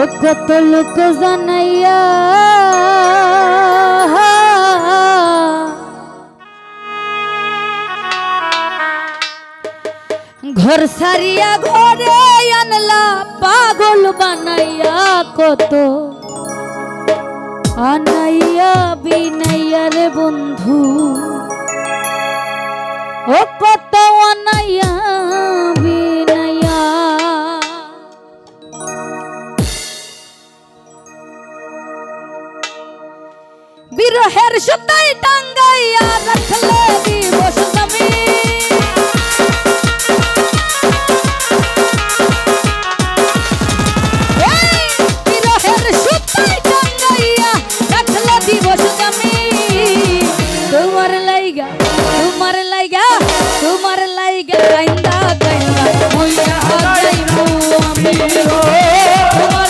ও কত লোক জানাইয়া, ঘর সারিয়া ঘরে আনলা, পাগল বানাইয়া কত। আনাইয়া বিনাইয়া রে বন্ধু, ও কত আনাইয়া বিনাইয়া বিরহের সুতাই টাঙ্গাইয়া রাখলে দিবস জমি তোমার লাইগা তোমার লাইগা তোমার লাইগা কাইন্দা কাইন্দা মইরা যাইমু আমি। তোমার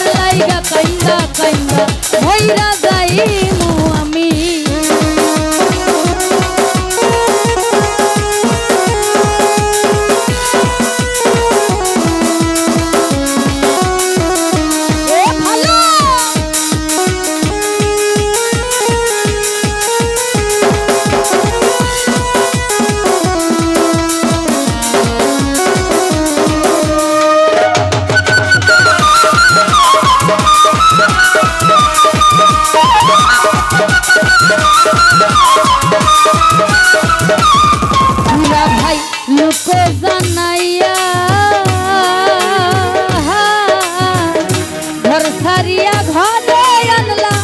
সারিয়া ঘরে আনলা,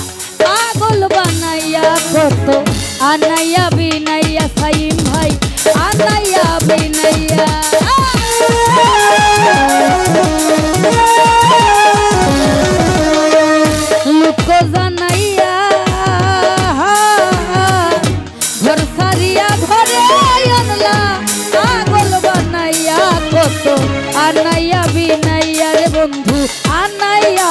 পাগল বানাইয়া কত, আনাইয়া বিনাইয়া সাইম ভাই, আনাইয়া বিনাইয়া। লোক জানাইয়া, ঘর সারিয়া ঘরে আনলা, পাগল রে বন্ধু, আনাইয়া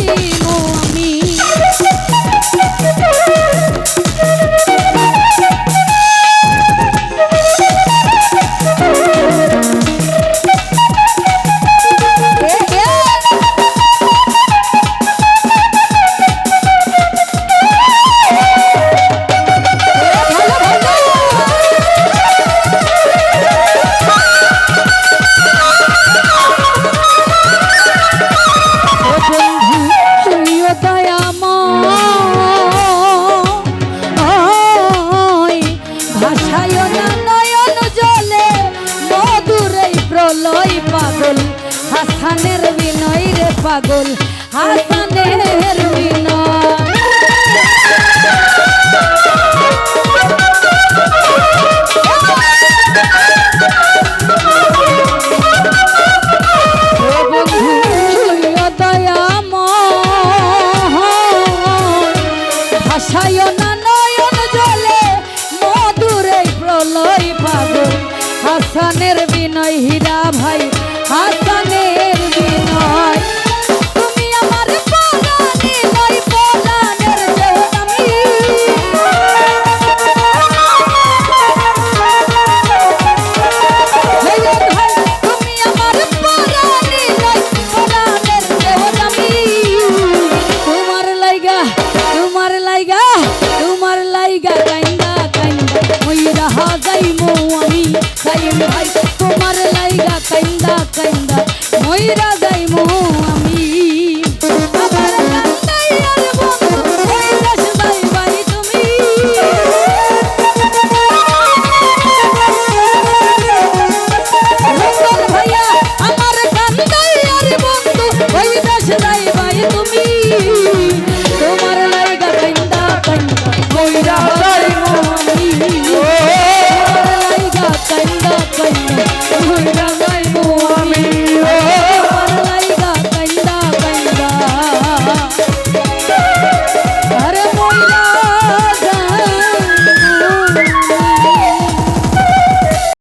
নয়ন জলে মধুরেই প্রলয় পাগল। হাসানের বিনয় রে পাগল হাসানের বিনয়। প্রলয় পাগল। হাসানের বিনয় হীরা ভাই হাসানের বিনয়।